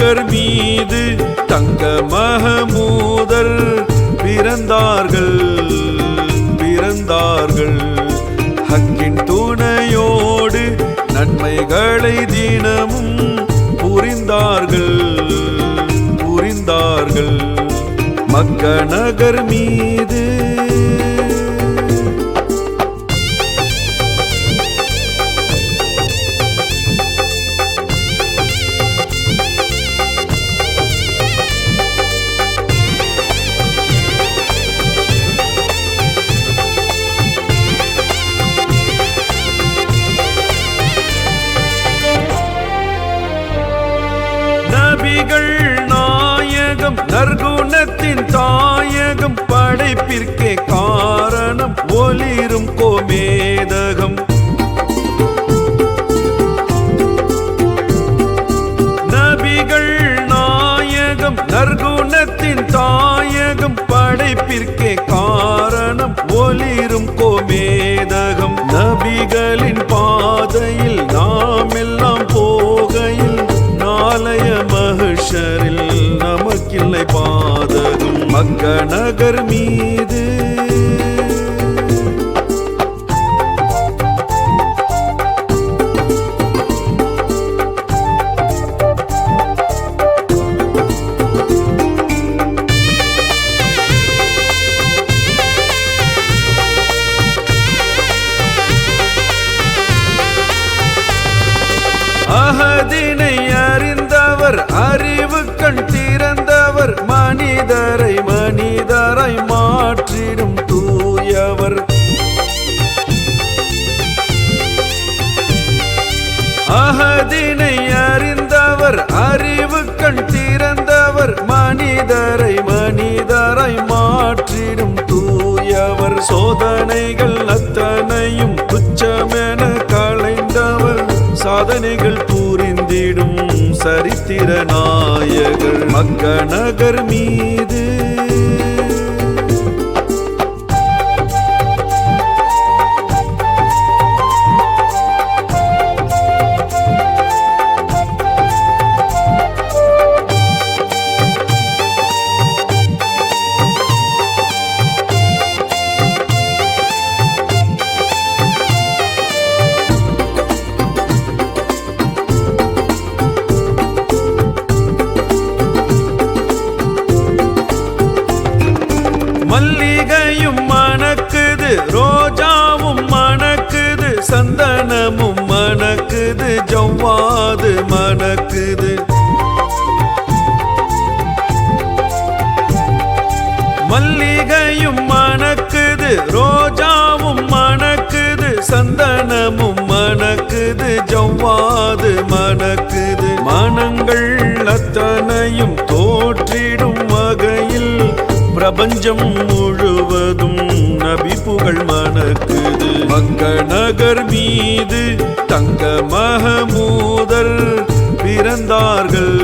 நகர் மீது தங்க மகமூதர் பிறந்தார்கள் பிறந்தார்கள். ஹக்கின் துணையோடு நன்மைகளை தினமும் புரிந்தார்கள் புரிந்தார்கள். மக்க நகர் மீது நபிகள் நாயகம் நற்குணத்தின் தாயகம் படைப்பிற்கே காரணம் ஒளிரும் கோமேதகம். நபிகள் நாயகம் நற்குணத்தின் தாயகம் மகிஷரில் நமக்கில்லை பாதகம் மக்க நகர் மீது. அகதினை அவர் அறிவு கண் திறந்தவர் மனிதரை மனிதரை மாற்றிடும் தூயவர். அகதினை அறிந்தவர் அறிவு கண் திறந்தவர் மனிதரை மனிதரை மாற்றிடும் தூயவர். சோதனைகள் அத்தனையும் துச்சமென களைந்தவர் சாதனைகள் புரிந்திடும். சரித்திர நாயகர் மக்க நகர் மீது மல்லிகையும் மணக்குது ரோஜாவும் மணக்குது சந்தனமும் மணக்குது ஜவ்வாது மணக்குது. மல்லிகையும் மணக்குது ரோஜாவும் மணக்குது சந்தனமும் மணக்குது ஜவ்வாது மணக்குது. மனங்கள் அத்தனையும் தோற்றிடும் வகையில் பிரபஞ்சம் முழுவதும் நபி புகழ் மணக்குது. மக்க நகர் மீது தங்க மகமூதர் பிறந்தார்கள்.